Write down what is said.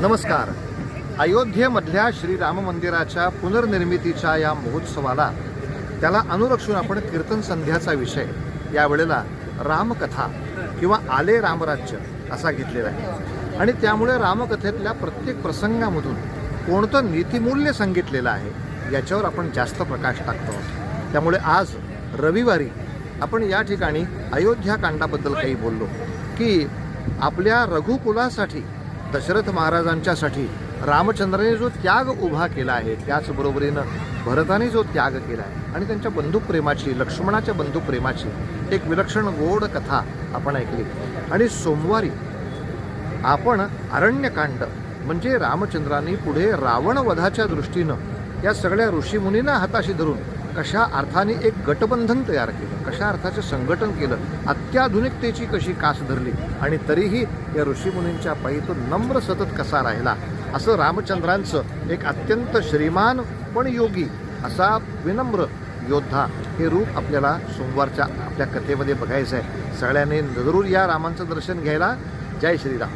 नमस्कार. अयोध्येमधल्या श्रीराम मंदिराच्या पुनर्निर्मितीच्या या महोत्सवाला त्याला अनुरक्षून आपण कीर्तन संध्याचा विषय यावेळेला रामकथा किंवा आले रामराज्य असा घेतलेला आहे. आणि त्यामुळे रामकथेतल्या प्रत्येक प्रसंगामधून कोणतं नीतिमूल्य सांगितलेलं आहे याच्यावर आपण जास्त प्रकाश टाकतो. आहोत त्यामुळे आज रविवारी आपण या ठिकाणी अयोध्या कांडाबद्दल काही बोललो की आपल्या रघुकुलासाठी दशरथ महाराजांच्यासाठी रामचंद्राने जो त्याग उभा केला आहे त्याचबरोबरीनं भरताने जो त्याग केला आहे आणि त्यांच्या बंधुप्रेमाची लक्ष्मणाच्या बंधुप्रेमाची एक विलक्षण गोड कथा आपण ऐकली. आणि सोमवारी आपण अरण्यकांड म्हणजे रामचंद्रांनी पुढे रावणवधाच्या दृष्टीनं या सगळ्या ऋषीमुनींना हाताशी धरून कशा अर्थाने एक गटबंधन तयार केलं? कशा अर्थाचं संघटन केलं? अत्याधुनिकतेची कशी कास धरली? आणि तरीही या ऋषीमुनींच्या पायी तो नम्र सतत कसा राहिला? असं रामचंद्रांचं एक अत्यंत श्रीमान पण योगी असा विनम्र योद्धा हे रूप आपल्याला सोमवारच्या आपल्या कथेमध्ये बघायचं आहे. सगळ्यांनी जरूर या रामांचं दर्शन घ्यायला. जय श्रीराम.